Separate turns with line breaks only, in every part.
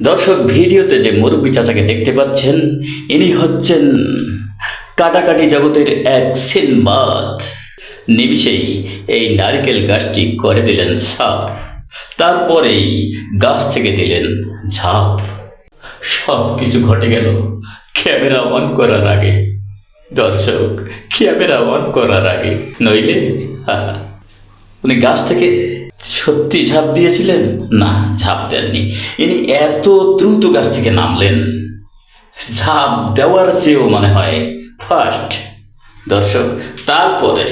দর্শক, ভিডিওতে যে মুরব্বী চাচাকে দেখতে পাচ্ছেন, ইনি হচ্ছেন কাটাকাটি জগতের এক সিনবাদ। নিমিষেই এই নারকেল গাছটি করে দিলেন সাপ, তারপরেই গাছ থেকে দিলেন ঝাঁপ। সব কিছু ঘটে গেল ক্যামেরা অন করার আগে। দর্শক, ক্যামেরা অন করার আগে। নইলে উনি গাছ থেকে সত্যি ঝাঁপ দিয়েছিলেন? না, ঝাঁপ দেননি। ইনি এত দ্রুত গাছ থেকে নামলেন। ঝাঁপ দেওয়ার চেয়েও মনে হয় ফার্স্ট দর্শক, তারপরে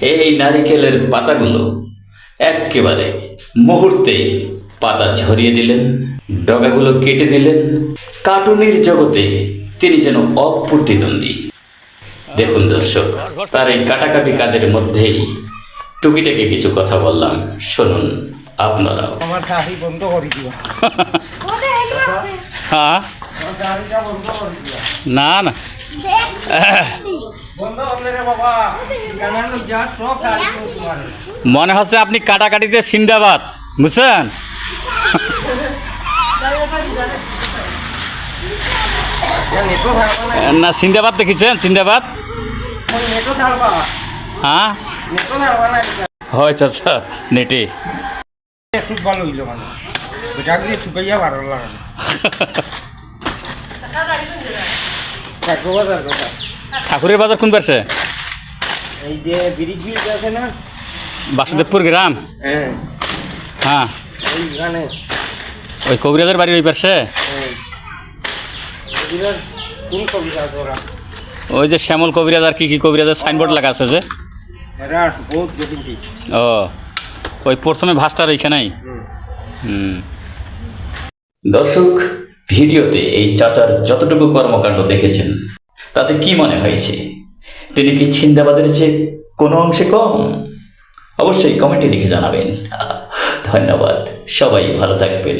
এই নারিকেলের পাতাগুলো একেবারে মুহূর্তে পাতা ঝরিয়ে দিলেন, ডগাগুলো কেটে দিলেন। কার্টুনের জগতে তিনি যেন অপ্রতিদ্বন্দ্বী। দেখুন দর্শক, তার এই কাটাকাটি কাজের মধ্যেই টুকিটাকে কিছু কথা বললাম শুনুন আপনারাও।
আমার গাড়ি বন্ধ করে দিবা
হ্যাঁ? না না। মনে হচ্ছে আপনি কাটাকাটিতে সিন্দাবাদ বুঝছেন?
না।
সিন্দাবাদ দেখেছেন? সিন্দাবাদ? হ্যাঁ? হয় ঠাকুরের বাজার কোন পারছে বাসুদেবপুর গ্রাম?
হ্যাঁ।
ওই কবিরাজের বাড়ি ওই পারছে ওই যে শ্যামল কবিরাজ আর কি কি কবিরাজের সাইনবোর্ড লাগা আছে যে? ও, ওই প্রথমে ভাসটার ওইখানেই হুম।
দর্শক, ভিডিওতে এই চাচার যতটুকু কর্মকাণ্ড দেখেছেন, তাতে কি মনে হয়েছে? তিনি কি ছিন্দাবাদের চেয়ে কোনো অংশে কম? অবশ্যই কমেন্টে লিখে জানাবেন। ধন্যবাদ, সবাই ভালো থাকবেন।